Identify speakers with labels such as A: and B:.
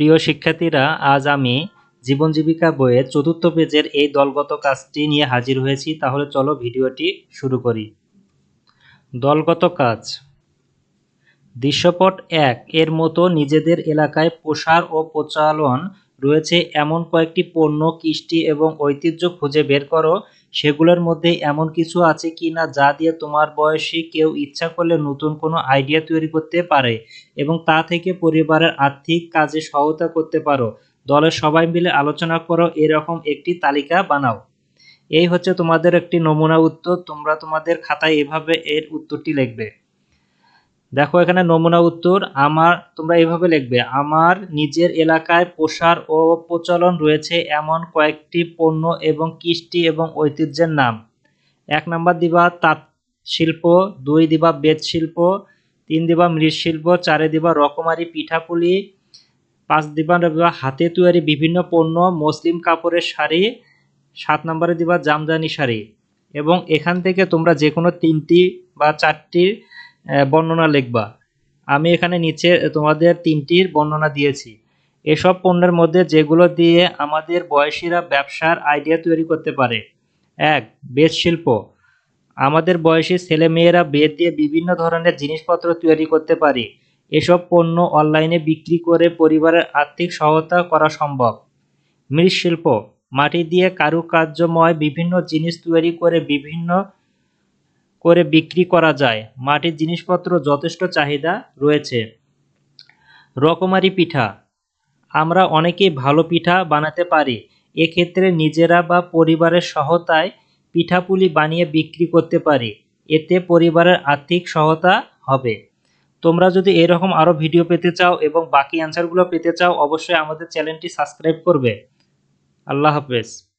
A: প্রিয় শিক্ষার্থীরা, আজ আমি জীবন জীবিকা বইয়ের চতুর্থ পেজের এই দলগত কাজটি নিয়ে হাজির হয়েছি। তাহলে চলো ভিডিওটি শুরু করি। দলগত কাজ। দৃশ্যপট এক, এর মতো নিজেদের এলাকায় প্রসার ও প্রচলন রয়েছে এমন কয়েকটি পণ্য কৃষ্টি এবং ঐতিহ্য খুঁজে বের করো। সেগুলোর মধ্যে এমন কিছু আছে কি না যা দিয়ে তোমার বয়সী কেউ ইচ্ছা করলে নতুন কোনো আইডিয়া তৈরি করতে পারে এবং তা থেকে পরিবারের আর্থিক কাজে সহায়তা করতে পারো। দলের সবাই মিলে আলোচনা করো, এরকম একটি তালিকা বানাও। এই হচ্ছে তোমাদের একটি নমুনা উত্তর, তোমরা তোমাদের খাতায় এভাবে এর উত্তরটি লিখবে। দেখো এখানে নমুনা উত্তর আমার তোমরা এইভাবে লিখবে আমার নিজের এলাকায় প্রসার ও প্রচলন রয়েছে এমন কয়েকটি পণ্য এবং কৃষ্টি এবং ঐতিহ্যের নাম। এক নাম্বার দিবা তাঁত শিল্প দুই দিবা বেত শিল্প তিন দিবা মৃৎশিল্প চারে দিবা রকমারি পিঠাপুলি পাঁচ দিবা হাতে তৈরি বিভিন্ন পণ্য মুসলিম কাপড়ের শাড়ি সাত নম্বরে দিবা জামদানি শাড়ি। এবং এখান থেকে তোমরা যে কোনো তিনটি বা চারটির আহ, বর্ণনা লিখবা। আমি এখানে নিচে তোমাদের তিনটির বর্ণনা দিয়েছি। এসব পণ্যের মধ্যে যেগুলো দিয়ে আমাদের বয়সীরা ব্যবসার আইডিয়া তৈরি করতে পারে। এক বেদ শিল্প। আমাদের বয়সী ছেলেমেয়েরা বেদ দিয়ে বিভিন্ন ধরনের জিনিসপত্র তৈরি করতে পারে। এসব পণ্য অনলাইনে বিক্রি করে পরিবারের আর্থিক সহায়তা করা সম্ভব। মৃৎশিল্প। মাটি দিয়ে কারুকার্যময় বিভিন্ন জিনিস তৈরি করে বিভিন্ন করে বিক্রি করা যায়। মাটির জিনিসপত্র যথেষ্ট চাহিদা রয়েছে। রকমারি পিঠা। আমরা অনেকেই ভালো পিঠা বানাতে পারি। এক্ষেত্রে নিজেরা বা পরিবারের সহায়তায় পিঠাপুলি বানিয়ে বিক্রি করতে পারি। এতে পরিবারের আর্থিক সহায়তা হবে। তোমরা যদি এরকম আরও ভিডিও পেতে চাও এবং বাকি অ্যান্সারগুলো পেতে চাও, অবশ্যই আমাদের চ্যানেলটি সাবস্ক্রাইব করবে। আল্লাহ হাফেজ।